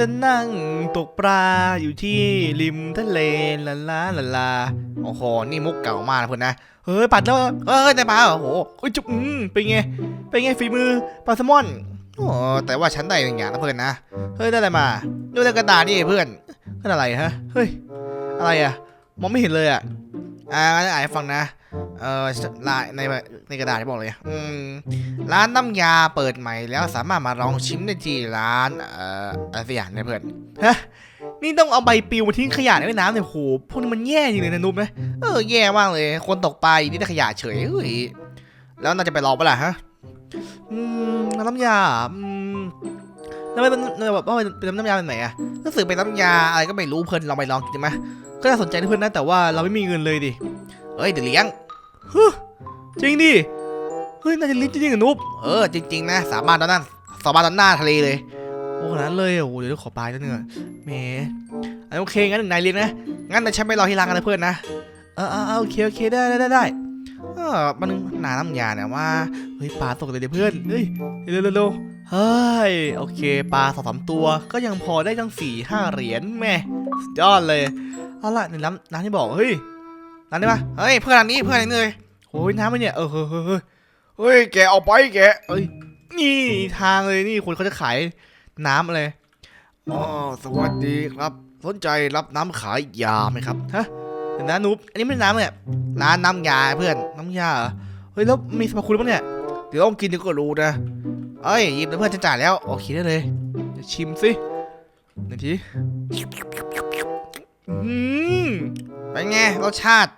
ฉันนั่งตกปลาอยู่ที่ริมทะเลลาลาลาลาโอ้โหนี่มุกเก่ามากนะเพื่อนนะเฮ้ยปัดแล้วเออได้ปลาเหรอโอ้โหเอ้ยจุ๊บอืมเป็นไงเป็นไงฝีมือปลาแซลมอนโอ้แต่ว่าฉันได้หนึ่งอย่างนะเพื่อนนะเฮ้ยได้อะไรมาดูในกระดาษนี่เพื่อนนั่นอะไรฮะเฮ้ยอะไรอะมองไม่เห็นเลยอะอ่าอ่านฟังนะ เออลายในในกระดาษที่บอกเลยอืมร้านน้ำยาเปิดใหม่แล้วสามารถมาลองชิมได้ที่ร้านเอ่ออะไรสักอย่างนี่ยเพื่อนฮะนี่ต้องเอาใบปลิวมาทิ้งขยะในแม่น้ำเนี่ยโหพวกนี้มันแย่จริงเลยนะนุ๊กนะเออแย่มากเลย คนตกปลาอยู่นี่ได้ขยะเฉยเฮ้ยแล้วน่าจะไปลองปะล่ะฮะอืมน้ำยาอืมแล้วมันเป็นแบบว่าเป็นน้ำยาเป็นไหนอะรู้สึกเป็นน้ำยาอะไรก็ไม่รู้เพื่อนลองไปลองกินไหมก็น่าสนใจนะเพื่อนนะแต่ว่าเราไม่มีเงินเลยดิ เอ้ยเดี๋ยวเลี้ยงฮึจริงดิเฮ้ยน่าจะลิ้นจริงๆอะนุ๊บเออจริง ๆ นะ สามารถตอนนั้นสามารถตอนหน้าทะเลเลยโอ้ขนาดนั้นเลยอะโอ้เดี๋ยวขอปลายนิดนึงอะแหมอันโอเคงั้นนายเลี้ยงนะงั้นนายฉันไปรอที่ร้านกันนะเพื่อนนะเออเออเออโอเคโอเคได้ได้ได้ได้เออมันหนาน้ำยาเนี่ยว่าเฮ้ยปลาตกเลยเดี๋ยวเพื่อนเฮ้ยเร็วเร็วเร็วเฮ้ยโอเคปลาสองสามตัวก็ยังพอได้ทั้งสี่ห้าเหรียญแม่สุดยอดเลยเอาล่ะในน้ำน้ำที่บอกเฮ้ย น้ำได้ปะเฮ้ยเพื่อนอันนี้เพื่อนอันนี้เลยโอ้ยน้ำมันเนี่ยเออเฮ้ยเฮ้ยเฮ้ยเฮ้ยแกเอาไปแกเอ้ยนี่ทางเลยนี่คนเขาจะขายน้ำอะไรอ๋อสวัสดีครับสนใจรับน้ำขายยาไหมครับฮะเดี๋ยวนะนุ๊บอันนี้ไม่ใช่น้ำเนี่ยร้านน้ำยาเพื่อนน้ำยาเหรอเฮ้ยแล้วมีสรรพคุณปะเนี่ยเดี๋ยวลองกินเดี๋ยวก็รู้นะเอ้ยหยิบแล้วเพื่อนจะจ่ายแล้วโอเคได้เลยเดี๋ยวชิมสิหนึ่งทีอืม เป็นไงรสชาติ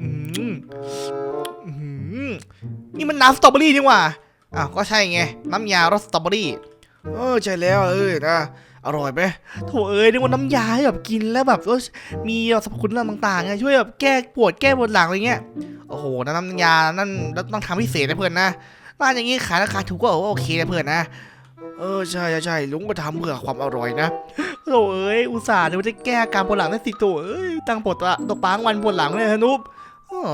อืมอืมนี่มันน้ำสตรอเบอรี่นี่หว่าอ้าวก็ใช่ไง น้ำยารสสตรอเบอรี่ เออใช่แล้วเออนะอร่อยไหมโถเอ้ยนึกว่าน้ำยาให้แบบกินแล้วแบบมีสรรพคุณต่างๆไงช่วยแบบแก้ปวดแก้ปวดหลังอะไรเงี้ยโอ้โหน้ำยานั่นต้องทำพิเศษนะเพื่อนนะร้านอย่างงี้ขายราคาถูกก็โอเคนะเพื่อนนะ เออใช่ใช่ใช่ลุงก็ทำเพื่อความอร่อยนะโถเอ้ยอุตส่าห์เดี๋ยจะแก้การปวดหลังได้สิโถเอ้ยตั้งปวดตะตกปางวันปวดหลังเลยฮนุบอ๋อ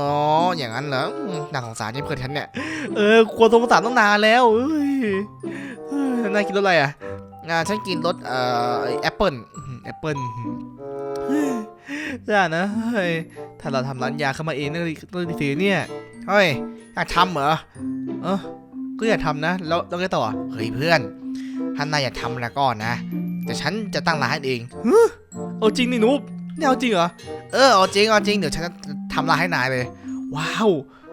อย่างนั้นเหรอน่าสงสารนี่เพื่อนฉันเนี่ยเออควรสงสารต้องนานแล้วเอ้ยนายกินรสอะไรอะงานฉันกินรสเอ่อแอปเปิลแอปเปิลจ้านะเฮ้ยถ้าเราทำร้านยาเข้ามาเองนั่นก็ดีเนี่ยเฮ้ยอยากทำเหรอเออ ก็อยากทำนะ แล้วแล้วไงต่อเฮ้ยเพื่อนถ้านายอยากทำแล้วก็นะเดี๋ยวฉันจะตั้งร้านเองเฮ้ยเอาจริงนี่นุ๊บนี่เอาจริงเหรอเออเอาจริงเอาจริงเดี๋ยวฉันจะทำร้านให้นายเลย ว้าว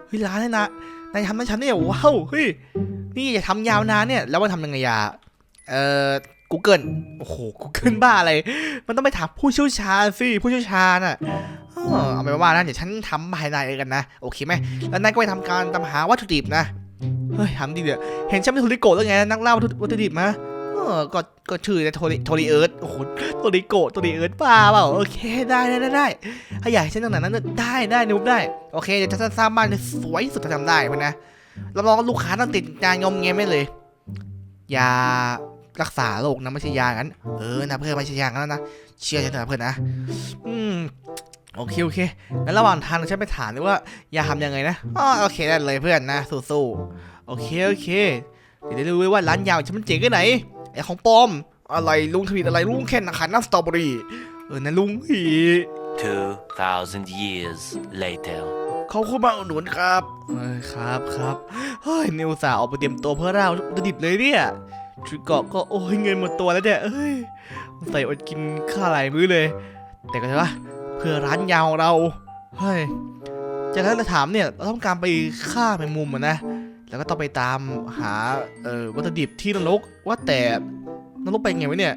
เฮ้ยร้านให้นะนายทำให้ฉันเนี่ยว้าวเฮ้ยนี่อย่าทำยาวนานเนี่ย แล้วว่าทำยังไงยาเอ่อ Google โอ้โห Google บ้าอะไร มันต้องไปถามผู้เชี่ยวชาญสิ ผู้เชี่ยวชาญอะเออเอาไปนว่านะเดี๋ยวฉันทำภายในเองกันนะ โอเคไหม แล้วนายก็ไปทำการตามหาวัตถุดิบนะ เฮ้ยทำดีเดี๋ยวเห็นฉันเป็นโทริโกะแล้วไงนักเล่าวัตถุดิบมาเออก็ก็ชื่อโทริโทริเอิร์ธโอ้โหโทริโกะโทริเอิร์ธป้าเปล่าโอเคได้ได้ได้ได้ถ้าอยากให้ฉันตั้งแต่นั้นน่ะได้ได้นุ๊บได้โอเคเดี๋ยวฉันจะสร้างบ้านสวยที่สุดที่ทำได้เพื่อนนะรับรองลูกค้าต้องติดใจงมเงี้ยไม่เลยยารักษาโรคนะไม่ใช่ยางั้น เออนะเพื่อนไม่ใช่ยางั้นนะ เชื่อฉันเถอะเพื่อนนะ อืม โอเค โอเคงั้นระหว่างทางฉันไปถามดูว่ายาทำยังไงนะอ๋อโอเคได้เลยเพื่อนนะ สู้ๆโอเคโอเค เดี๋ยวได้รู้ว่าร้านยาของฉันมันเจ๋งแค่ไหนไอของปลอมอะไรลุงทวีตอะไรลุงแค่นักขายน้ำสตรอเบอรี่เออนะลุงฮี 2,000 years later. เขาเข้ามาอุดหนุนครับเอ้ยครับครับเฮ้ยนิวสาห์ออกไปเตรียมตัวเพื่อเราวัตถุดิบเลยเนี่ยชุดเกาะก็โอ้ยเงินหมดตัวแล้วเนี่ยเอ้ยใส่อดกินข้าวหลายมื้อเลย แต่ก็ใช่ปะ เพื่อร้านยาวเราเฮ้ยจากนั้นเราถามเนี่ยเราต้องการไปฆ่าแมงมุมนะ แล้วก็ต้องไปตามหาเอ่อวัตถุดิบที่นรกว่าแต่นรกไปไงวะเนี่ย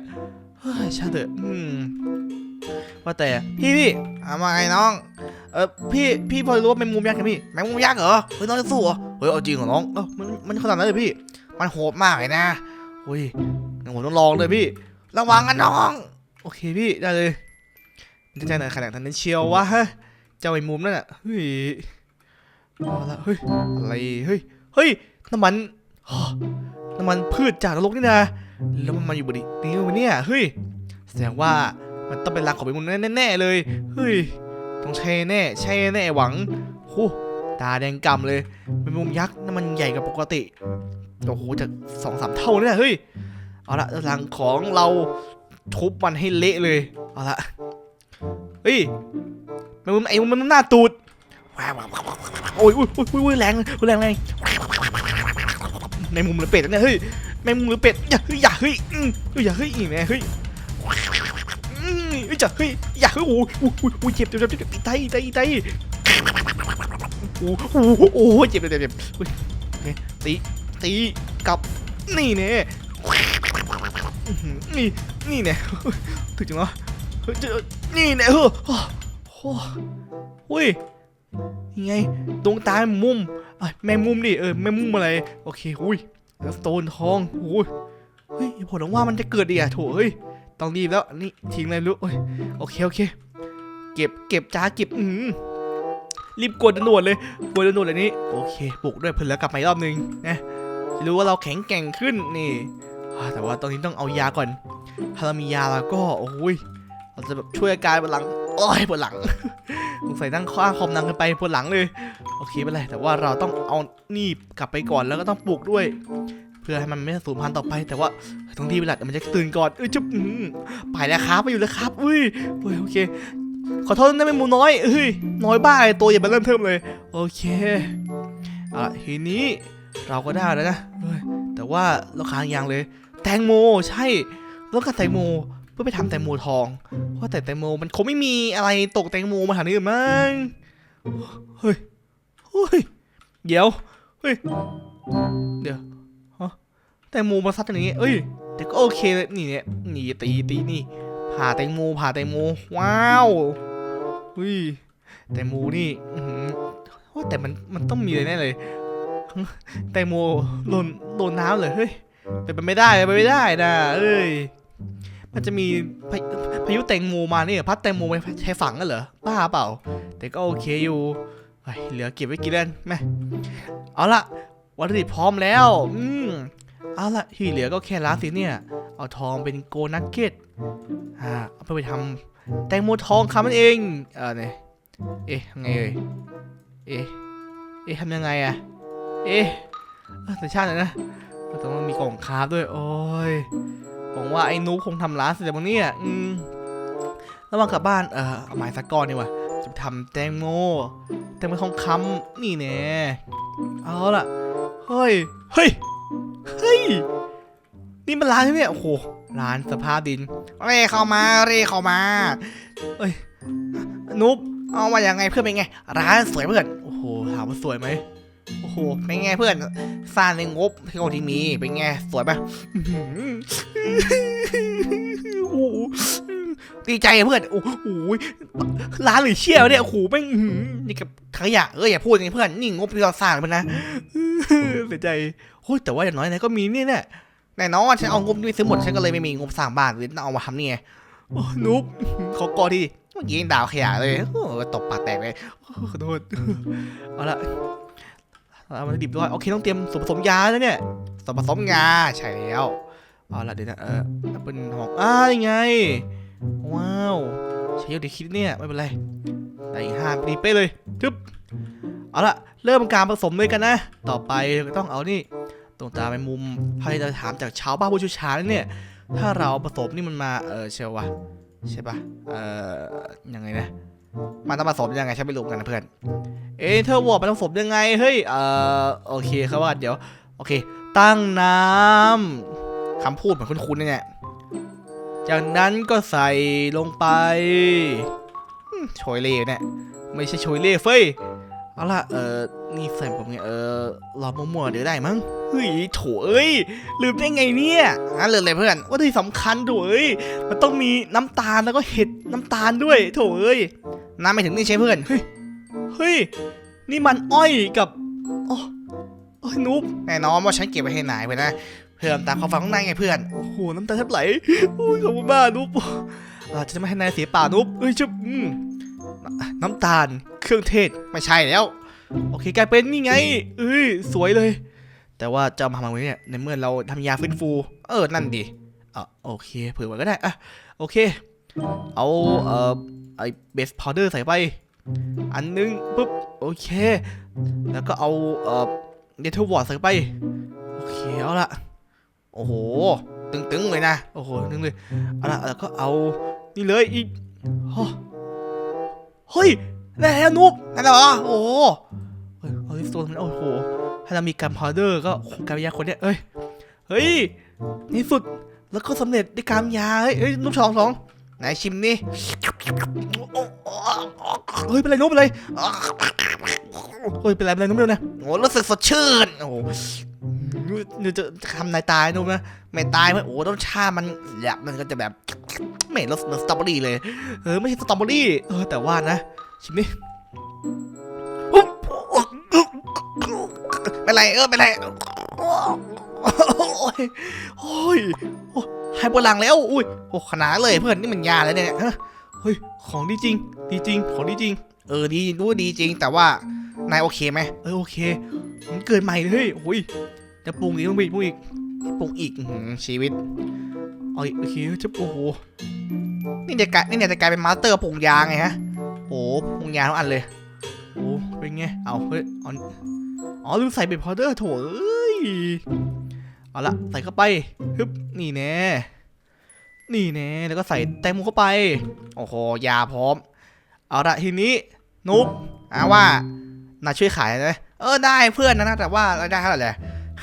เฮ้ยชาเถอะอืมว่าแต่พี่พี่เอามาไงน้องเออพี่พี่พอรู้ว่าแมงมุมยักษ์ไหมพี่แมงมุมยักษ์เหรอเฮ้ยน้องจะสู้เหรอเฮ้ยเอาจริงเหรอน้องเออมันมันขนาดนั้นเลยพี่ มันโหดมากเลยนะเฮ้ยงั้นผมต้องลองเลยพี่ ระวังกันน้อง โอเคพี่ได้เลย มันจะใจไหนขนาดนั้นเชียววะฮะเจ้าไอ้มุมนั่นอะเฮ้ยเอาละเฮ้ยอะไรเฮ้ยเฮ้ยน้ำมันฮะน้ำมันพืชจากนรกนี่นะแล้วมันมาอยู่บนนี้วะเนี่ยเฮ้ยแสดงว่ามันต้องเป็นรังของไอ้มุมแน่ๆเลยเฮ้ยต้องใช่แน่ใช่แน่หวังโอ้ตาแดงกำเลยเป็นมุมยักษ์น้ำมันใหญ่กว่าปกติโอ้โหจะสองสามเท่าเลยนะเฮ้ยเอาละรังของเราทุบมันให้เละเลยเอาละ เฮ้ยมันไอ้มันหน้าตูดโอ้ยอุ้ยอุ้ยอุ้ยแรงแรงแรงในมุมหรือเป็ดเนี่ยเฮ้ยในมุมหรือเป็ดอย่าเฮ้ยอย่าเฮ้ยอืมเฮ้ยอย่าเฮ้ยอีกนะเฮ้ยอืมเฮ้ยอย่าเฮ้ยอย่าเฮ้ยโอ้ยโอ้ยโอ้ยเจ็บเจ็บเจ็บเจ็บไตอีไตอีไตโอ้โหโอ้โหเจ็บเจ็บเจ็บเจ็บเฮ้ยตีตีกับนี่เนี่ยนี่นี่เนี่ยถึงจังเฮ้ยเจอ นี่เนี่ยเฮ้อโอ้โหเฮ้ยยังไงดวงตาแมงมุมอะแมงมุมดิเออแมงมุมอะไร โอเคอุ้ยแล้วสโตนทองโอ้ยเฮ้ยผลว่ามันจะเกิดดีอะโถเฮ้ยต้องรีบแล้วนี่ทิ้งเลยลูกเอ้ยโอเคโอเค เก็บเก็บจ้าเก็บอืมรีบกดด่วนๆเลยกดด่วนๆเลยนี้โอเคปลุกด้วยเพื่อนแล้วกลับมาอีกรอบนึงนะรู้ว่าเราแข็งแกร่งขึ้นนี่แต่ว่าตอนนี้ต้องเอายาก่อน ถ้าเรามียาแล้วก็โอ้ย เราจะแบบช่วยอาการปวดหลัง โอ้ยปวดหลังสงสัยนั่งข้างคอมนั่งกันไปปวดหลังเลย โอเคไม่เป็นไรแต่ว่าเราต้องเอานี่กลับไปก่อนแล้วก็ต้องปลูกด้วย เพื่อให้มันไม่สูญพันธุ์ต่อไป แต่ว่าต้องรีบไปละเดี๋ยวมันจะตื่นก่อนเอ้ยจุ๊บไปแล้วครับไปอยู่แล้วครับอุ้ยโอเค ขอโทษนะไม่หมูน้อยเฮ้ยน้อยบ้าไอ้ตัวอย่ามาเริ่มเทิมเลย โอเคอะทีนี้เราก็ได้แล้วนะแต่ว่าเราค้างยางเลย แตงโมใช่แล้วก็แตงโม เพื่อไปทำแตงโมทองเพราะแต่แตงโมมันคงไม่มีอะไรตกแตงโมมาทางนี้หรือมั้งเฮ้ยเฮ้ยเดี๋ยวเฮ้ยเดี๋ยวฮะแตงโมมาซัดอย่างนี้เอ้ยแต่ก็โอเคเลยนี่เนี่ยนี่ตีตีนี่ผ่าแตงโมผ่าแตงโมว้าวเฮ้ยแตงโมนี่อือหือว่าแต่มันมันต้องมีอะไรแน่เลยแตงโมหล่นโดนน้ำเลยเฮ้ยเป็นไปไม่ได้เป็นไปไม่ได้นะเอ้ย มันจะมีพาพายุแตงโมมาเนี่ยพัดแตงโมไปใช้ฝังกันเหรอบ้าเปล่า แต่ก็โอเคอยู่เหลือเก็บไว้กินเล่นไหมเอาละวัตถุดิบพร้อมแล้ว อืมเอาละที่เหลือก็แค่ล้างสิเนี่ย เอาทองเป็นโกนักเก็ตอ่าเอาไปไปทำแตงโมทองคำนั่นเองเออเนี่ยเอ๊ะไงเอ่ยเอ๊ะเอ๊ะทำยังไงอะเอ๊ะเอ้อแต่ชาตินะต่ว่ามีกล่องคาร์บด้วย โอ้ย หวังว่าไอ้นูคงทำร้านเสร็จแล้วมั้งเนี่ยอืมระหว่างกลับบ้านเออเอาไม้สักก้อนดีกว่าจะไปทำแตงโมแตงโมทองคำนี่แน่เอาล่ะเฮ้ยเฮ้ยเฮ้ยนี่มันร้านใช่ไหมเนี่ยโอ้โหร้านสภาพดินเร่เข้ามาเร่เข้ามาเอ้ยนุ๊บเอามายังไงเพื่อนเป็นไง ร้านสวยเพื่อนโอ้โหถามว่าสวยไหม โอ้โห เป็นไงเพื่อน สร้างในงบที่เราที่มี เป็นไง สวยปะอื้อหือโอ้โหดีใจเพื่อน โอ้โหร้านหรือเชี่ยวะเนี่ยโอ้โหแม่งนี่กับขยะเอ้ยอย่าพูดอย่างนี้เพื่อน นี่งบที่เราสร้างมันนะเสียใจโอ้ยแต่ว่าอย่างน้อยนะก็มีนี่แน่แน่นอนฉันเอางบนี้ซื้อหมดฉันก็เลยไม่มีงบสร้างบ้านเลยต้องเอามาทำนี่ไงโอ้นุ๊บขอกอที่เมื่อกี้ยังด่าขยะเลยโอ้ตบปากแตกเลยขอโทษเอาละ เอามาดิบด้วยโอเคต้องเตรียมส่วนผสมยาแล้วเนี่ยส่วนผสมยาใช่แล้วเอาละเดี๋ยวนะเออแอปเปิลหอกอ้ายังไง ว้าวใช้เยอะเดี๋ยวคิดเนี่ยไม่เป็นไรได้อีกห้าปีเป๊ะเลยทึบเอาละเริ่มการผสมเลยกันนะ ต่อไปก็ต้องเอานี่ตรงตาไปมุมพายจะถามจากชาวบ้านผู้เชี่ยวชาญเนี่ย ถ้าเราผสมนี่มันมาเออเชียววะใช่ปะเออยังไงนะ มันต้องผสมยังไงฉันไม่รู้เหมือนกันนะเพื่อน เอะเธอบอกมันต้องผสมยังไง เฮ้ย เอ่อโอเคครับว่าเดี๋ยว โอเค ตั้งน้ำคำพูดเหมือนคุ้นๆเนี่ย จากนั้นก็ใส่ลงไปโชยเล่เนี่ย ไม่ใช่โชยเล่เฟ้ย เอาล่ะ เออนี่ใส่ผมไงเออรอมั่วๆเดี๋ยวได้มั้งเฮ้ยโถเอ้ย ลืมได้ไงเนี่ยงั้นเลยเลยเพื่อน ว่าที่สำคัญโถเอ้ย มันต้องมีน้ำตาลแล้วก็เห็ดน้ำตาลด้วย โถเอ้ย น้ำไม่ถึงนี่ใช่เพื่อน เฮ้ย เฮ้ย นี่มันอ้อยกับโอ้โอ้ยนุ๊บแน่นอนว่าฉันเก็บไว้ให้นายไปนะ เพื่อนตามความฝันของนายไงเพื่อน โอ้โห น้ำตาแทบไหลโอ้ยขอบคุณมากนุ๊บเราจะไม่ให้นายเสียเปล่านุ๊บเอ้ยจุ๊บอืมน้ำตาล เครื่องเทศ ไม่ใช่แล้ว โอเคกลายเป็นนี่ไง เอ้ย สวยเลย แต่ว่าจะเอามาทำไมเนี่ย ในเมื่อเราทำยาฟื้นฟู เออ นั่นดิอะโอเคเผื่อไว้ก็ได้ อะ โอเค เอา เอ่อ ไอเบสพาวเดอร์ใส่ไป อันนึงปุ๊บโอเค แล้วก็เอาเอ่อเดทวอร์ดใส่ไป โอเคเอาละโอ้โห ตึงๆเลยนะ โอ้โหตึงเลยเอาละแล้วก็เอานี่เลยอีกเฮ้ยได้แล้วนุ๊บนั่นเหรอโอ้โหเฮ้ยเอาที่โซนมันโอ้โหถ้าเรามีการพาวเดอร์ก็คงการยาคนเนี้ยเอ้ยเฮ้ยในที่สุดแล้วก็สำเร็จด้วยการยาเฮ้ยนุ๊บสองสอง ไหนชิมนี่เฮ้ยเป็นไรนุ๊บเป็นไรเฮ้ยเป็นไรเป็นไรนุ๊บเร็วนะโอ้รู้สึกสดชื่นโอ้โหเดี๋ยวจะทำนายตายนุ๊บนะไม่ตายไหมโอ้รสชาติมันแบบมันก็จะแบบไม่รสเหมือนสตรอเบอรี่เลยเออไม่ใช่สตรอเบอรี่เออแต่ว่านะชิมนี่เป็นไรเออเป็นไร โอ้ยโอ้ยโอ้ยหายปวดหลังแล้ว อุ้ยโอ้ขนาดเลยเพื่อนนี่มันยาเลยเนี่ยฮะเฮ้ย ของดีจริง ดีจริง ของดีจริง เออ ดีรู้ว่าดีจริง แต่ว่านายโอเคไหมเออ โอเค มันเกิดใหม่เลยเฮ้ยโอ้ย จะปรุงอีกต้องปรุงอีกปรุงอีกอื้อหือชีวิตเอาอีกโอเคจะโอ้โห นี่จะกลายนี่เนี่ยจะกลายเป็นมาสเตอร์ปรุงยาไงฮะ โอ้ปรุงยาทุกอันเลย โอ้ เป็นไง เอาเฮ้ยเอาอ๋อลืมใส่เบคพาวเดอร์โถเอ้ย เอาละใส่เข้าไปฮึบนี่แน่นี่แน่แล้วก็ใส่แตงโมเข้าไป โอ้โหยาพร้อม เอาละทีนี้นุ๊กอาว่านาช่วยขายได้เออได้เพื่อนนะนะแต่ว่ารายได้เท่าไหร่แหละ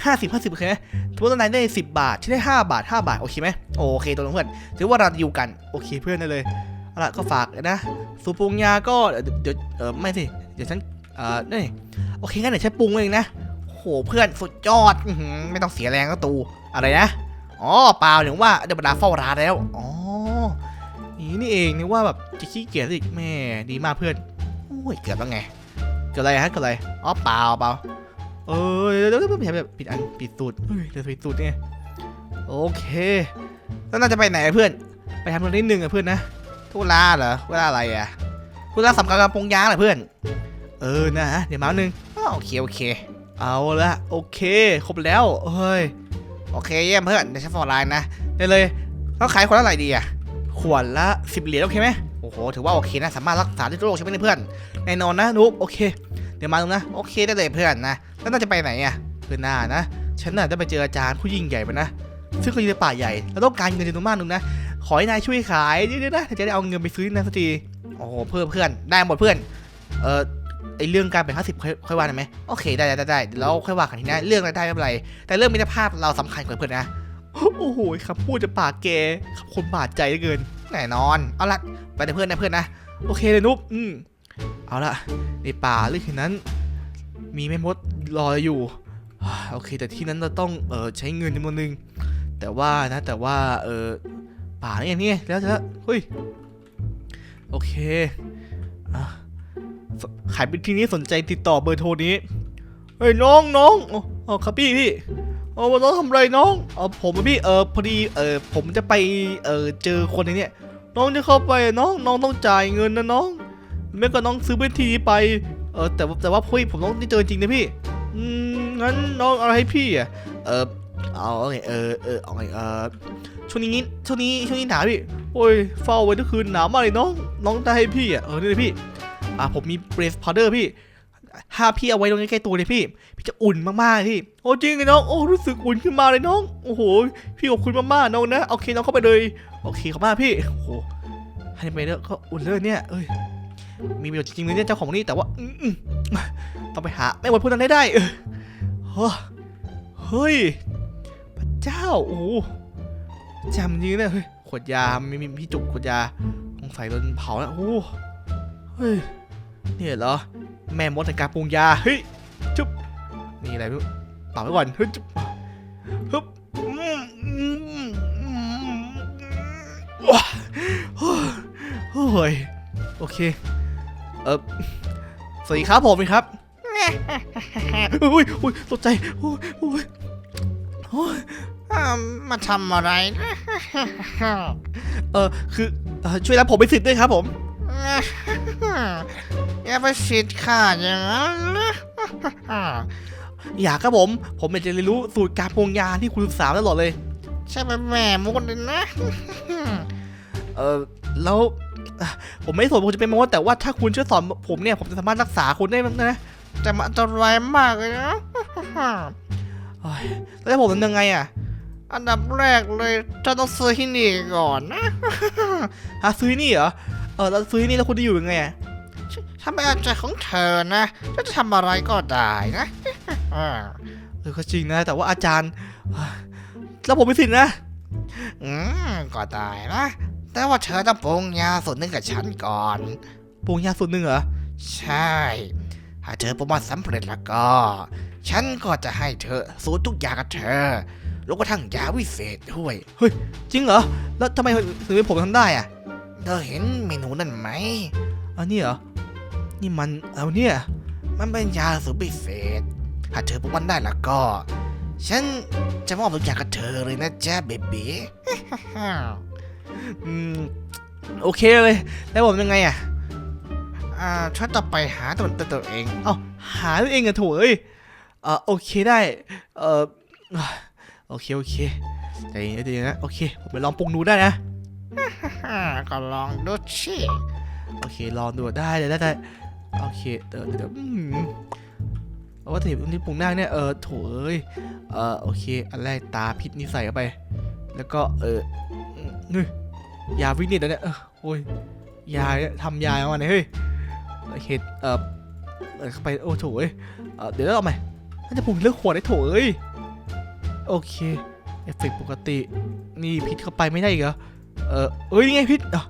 ห้าสิบห้าสิบโอเคไหมถือว่านายได้สิบบาทที่ได้ห้าบาทห้าบาท โอเคไหมโอเคตัวน้องเพื่อนถือว่าเราอยู่กันโอเคเพื่อนได้เลยเอาละก็ฝากนะสูตรปรุงยาก็เดี๋ยวเออไม่สิเดี๋ยวฉันเออนี่โอเคงั้นเดี๋ยวฉันปรุงเองนะ เพื่อนสุดยอดอไม่ต้องเสียแรงก็ตูอะไรนะอ๋อเปล่าถึงว่าเดบดาเฝ้าร้านแล้วอ๋อนี่นี่เองนึกว่าแบบจะขี้เกียจอีกแม่ดีมากเพื่อนโอ้ยเกือบแล้วไงเกิดอะไรฮะเกิดอะไรอ๋อเปล่าเปล่าเออเดี๋ยวเดี๋ยวเดี๋ยวผิดอันผิดสูตรเฮ้ยเดี๋ยวผิดสูตรเนี่ยโอเคแล้วน่าจะไปไหนเพื่อน ไปทำตรงนี้หนึ่งอะเพื่อนนะทุลาเหรอเวลาอะไรอะทุลาสำคัญกับปงยาเหรอเพื่อน เออนะเดี๋ยวมาหนึ่งโอเคโอเค เอาละโอเคครบแล้วเฮ้ยโอเคเยี่ยมเพื่อนเดี๋ยวฉันฟอร์ไลน์นะได้เลยแล้วขายคนละเท่าไหร่ดีอะขวดละสิบเหรียญโอเคไหมโอ้โหถือว่าโอเคนะสามารถรักษาได้ทุกโรคใช่ไหมเนี่ยเพื่อนแน่นอนนะนุ๊กโอเค เดี๋ยวมาตรงนะโอเคได้เลยเพื่อนนะแล้วน่าจะไปไหนอะเพื่อนหน้านะฉันน่ะได้ไปเจออาจารย์ผู้ยิ่งใหญ่มานะซึ่งเขาอยู่ในป่าใหญ่แล้วต้องการเงินจำนวนมากนึงนะขอให้นายช่วยขายเดี๋ยวๆนะจะได้เอาเงินไปซื้อนะสักทีโอ้โหเพื่อนเพื่อนได้หมดเพื่อนเออ ไอเรื่องการเป็นห้าสิบค่อยค่อยว่าได้ไหมโอเคได้ได้ได้ได้เดี๋ยวเราค่อยว่ากันทีนะเรื่องรายได้ไม่เป็นไร แต่เรื่องมิตรภาพเราสำคัญกว่าเพื่อนนะโอ้โหคำพูดจะปากแกคำคนบาดใจเหลือเกินแน่นอนเอาละไปนะเพื่อนนะเพื่อนนะโอเคเลยนุ๊กอืมเอาละในป่าหรือที่นั้น มีแม่มดรออยู่โอเค แต่ที่นั้นเราต้องเออใช้เงินจำนวนหนึ่งแต่ว่านะแต่ว่าเออป่านี่นี่แล้วแล้วเฮ้ยโอเคอะส ขายเป็นที่นี้สนใจติดต่อเบอร์โทรนี้ เฮ้ยน้องน้องอ๋อครับพี่พี่เอ๋อน้องทำไรน้องเออผมพี่เออพอดีเออผมจะไปเออเจอคนในเนี้ยน้องจะเข้าไปน้องน้องต้องจ่ายเงินนะน้องไม่ก็น้องซื้อพื้นที่นี้ไปเออแต่แต่ว่าพี่ผมต้องได้เจอจริงนะพี่อืมงั้นน้องอะไรให้พี่อะเออเอาไงเออเออเอาไงเออช่วงนี้งี้ช่วงนี้ช่วงนี้หนาวพี่โอ้ยเฝ้าไว้ทุกคืนหนาวมากเลยน้องน้องได้ให้พี่อะเออนี่เลยพี่ อะผมมีเบรสพาวเดอร์พี่ถ้าพี่เอาไว้ตรงใกล้ๆตัวเลยพี่ พี่จะอุ่นมากๆพี่ โอ้จริงเลยน้อง โอ้รู้สึกอุ่นขึ้นมาเลยน้อง โอ้โห พี่ขอบคุณมากๆน้องนะ โอเคน้องเข้าไปเลย โอเคขอบมากพี่ โอ้โหให้ไปแล้วก็อุ่นเลยเนี่ย เอ้ย มีประโยชน์จริงๆเลยเนี่ยเจ้าของนี่แต่ว่าอืมอืมต้องไปหาแม่บทพูดนั้นได้ได้เฮ้อเฮ้ยพระเจ้า โอ้จำจริงเนี่ยเฮ้ย ขวดยา มีมีพี่จุกขวดยาสงสัยโดนเผาแล้วโอ้เฮ้ย เนี่ยเหรอ แม่มดในการปรุงยา เฮ้ย จุ๊บ นี่อะไรไม่รู้เป่าไว้ก่อน เฮ้ย จุ๊บฮึบอืมอืมอืมว้าโอ้ย โอเค เออสวัสดีครับผมเองครับอุ้ยอุ้ยตกใจโอ้ยโอ้ยโอ้ยอ่ามาทำอะไรนะเออคือเอ่อช่วยรับผมไปสิทธิ์ด้วยครับผม อย่าไปสิทธิ์ข้าอย่างนั้นนะอยากครับผม ผมอยากจะเรียนรู้สูตรการปรุงยาที่คุณศึกษามาตลอดเลย ใช่เป็นแม่มุกเลยนะ เออแล้วอะผมไม่สนผมจะเป็นมดแต่ว่าถ้าคุณช่วยสอนผมเนี่ย ผมจะสามารถรักษาคุณได้มั้งนะแต่มันอันตรายมากเลยนะโอ้ยแล้วจะผมทำยังไงอะ อันดับแรกเลยเจ้าต้องซื้อที่นี่ก่อนนะฮะซื้อนี่เหรอ เออแล้วซื้อนี่แล้วคุณจะอยู่ยังไงอะ ถ้าไม่เอาใจของเธอนะจะทำอะไรก็ได้นะอ่าเออก็จริงนะ แต่ว่าอาจารย์อะแล้วผมไม่สิทธิ์นะ อืมก็ได้นะ แต่ว่าเธอต้องปรุงยาส่วนหนึ่งกับฉันก่อนปรุงยาสูตรหนึ่งเหรอ ใช่ ถ้าเธอปรุงมาสำเร็จแล้วก็ ฉันก็จะให้เธอสูตรทุกอย่างกับเธอแล้วก็ทั้งยาวิเศษด้วยจริงเหรอ แล้วทำไมถึงเป็นผมทำได้อะเธอเห็นเมนูนั่นไหมอันนี้เหรอ นี่มันเอาเนี่ย มันเป็นยาสูตรพิเศษถ้าเธอปรุงมันได้แล้วก็ ฉันจะมอบทุกอย่างกับเธอเลยนะจ๊ะเบบีอืมโอเคเลย แล้วผมยังไงอะ อ่าฉันจะไปหาตัวตัวเอง เอ้าหาตัวเองอะโถเอ้ยเออโอเคได้ เออโอเคโอเคใจเย็นใจเย็นนะโอเคผมไปลองปรุงดูได้นะอ่าก็ลองดูชิโอเคลองดูได้เลยได้ได้ โอเคเดี๋ยวเดี๋ยวอืมเอาว่าแต่ที่ปรุงได้เนี่ยเออโถเอ้ยเออโอเค อันแรกตาพิษนี่ใส่เข้าไป แล้วก็เออนี่ยาวินิจแล้วเนี่ยเออโอ้ยยาทำยาออกมาเนี่ยเฮ้ยโอเคเออเออเข้าไปโอ้โถเอ้ยเออเดี๋ยวเราเอาใหม่น่าจะปรุงเลือกขวดได้โถเอ้ยโอเคเอฟเฟกต์ปกตินี่พิษเข้าไปไม่ได้อีกเหรอเออเอ้ยนี่ไงพิษอะ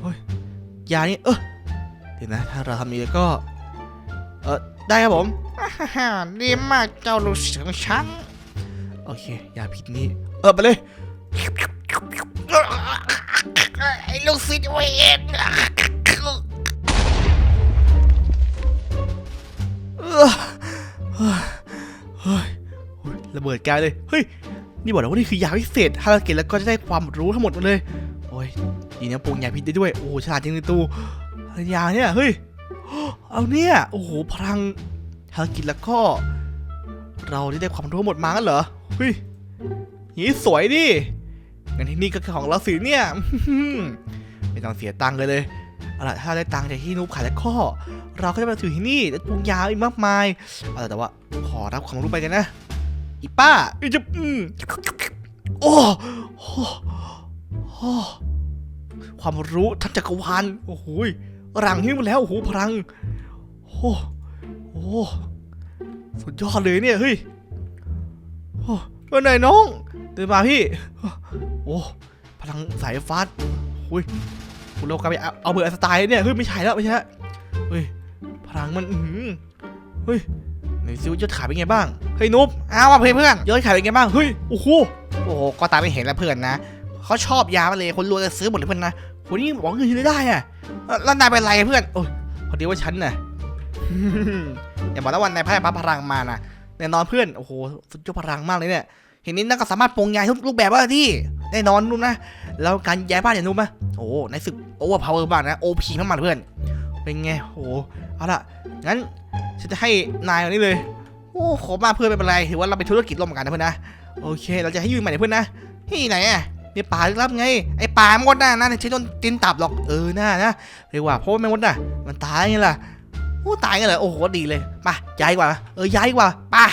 เฮ้ยยานี่เออ ดี๋ยวนะ ถ้าเราทำนี้แล้วก็ เออได้ครับผมฮ่าดีมากเจ้าลูกเสือของฉันโอเคยาพิษนี้ เออไปเลย ไอ้ลูกศิษย์เวนเออเฮ้ยเฮ้ยโอ้ยระเบิดกายเลย เฮ้ย นี่บอกแล้วว่านี่คือยาพิเศษถ้าเราเก็บแล้วก็จะได้ความรู้ทั้งหมดมาเลย โอ้ยดีนะปรุงยาพิษได้ด้วย โอ้โหฉลาดจริงเลยตู ยาเนี่ยเฮ้ยเอาเนี่ยโอ้โหพลังถ้ารกินแล้วก็ เราได้ได้ความรู้หมดมากันเหรอเฮ้ยนี้สวยดิงั้นที่นี่ก็คือของเราสิเนี่ยไม่ต้องเสียตังค์เลยเลยเอาล่ะถ้าได้ตังค์จากที่นุ๊กขายแล้วก็เราก็จะมาถือที่นี่แล้วปรุงยาอีกมากมายเอาละแต่ว่าขอรับความรู้ไปกันนะอีป้าอีจะอืมโอ้โหโอ้ความรู้ทั้งจักรวาลโอ้โหย หลังนี้มาแล้วโอ้โหพลังโอ้โหสุดยอดเลยเนี่ยเฮ้ยโอ้เมื่อไหร่น้องเดินมาพี่โอ้พลังสายฟ้าโอ้ยคุณโลกาไปเอาเบอร์สไตล์เนี่ยเฮ้ยไม่ใช่แล้วไม่ใช่เฮ้ยพลังมันอือหือเฮ้ยไหนซิวยอดขายเป็นไงบ้างเฮ้ยนุ๊บอ้าวว่าเพื่อนเพื่อนยอดขายเป็นไงบ้างเฮ้ยโอ้โหโอ้โหก็ตามไม่เห็นแล้วเพื่อนนะเขาชอบยามาเลยคนรวยก็ซื้อหมดเลยเพื่อนนะ วันนี้หวังเงินได้อะแล้วนายเป็นไรเพื่อนโอ้ยพอดีว่าฉันน่ะอย่าบอกนะวันนายพ้พระพลังมานะแน่นอนเพื่อน โอ้โห สุดยอดพลังมากเลยเนี่ย เห็นนี้นั่นก็สามารถปรุงยาทุกรูปแบบว่าที่ แน่นอนนุ่มนะ แล้วการย้ายบ้านอย่างนุ่มไหมโอ้ในศึกโอเวอร์พาวเวอร์มากนะ โอพีมากๆเพื่อน เป็นไง โอ้โหเอาล่ะ งั้นฉันจะให้นายวันนี้เลย โอ้ขอมาเพื่อนไม่เป็นไร ถือว่าเราเป็นธุรกิจร่วมกันนะเพื่อนนะ โอเค เราจะให้ยืมใหม่เพื่อนนะที่ไหนอะ นี่ป่าลึกลับไง ไอ้ป่ามดน่ะนั่นใช้ต้นตินตับหรอก เออน่านะเรียกว่าเพราะว่าแม่มดน่ะ มันตายไงล่ะโอ้ตายกันเลยโอ้โหดีเลย มาย้ายกว่า เออย้ายกว่าป่ะ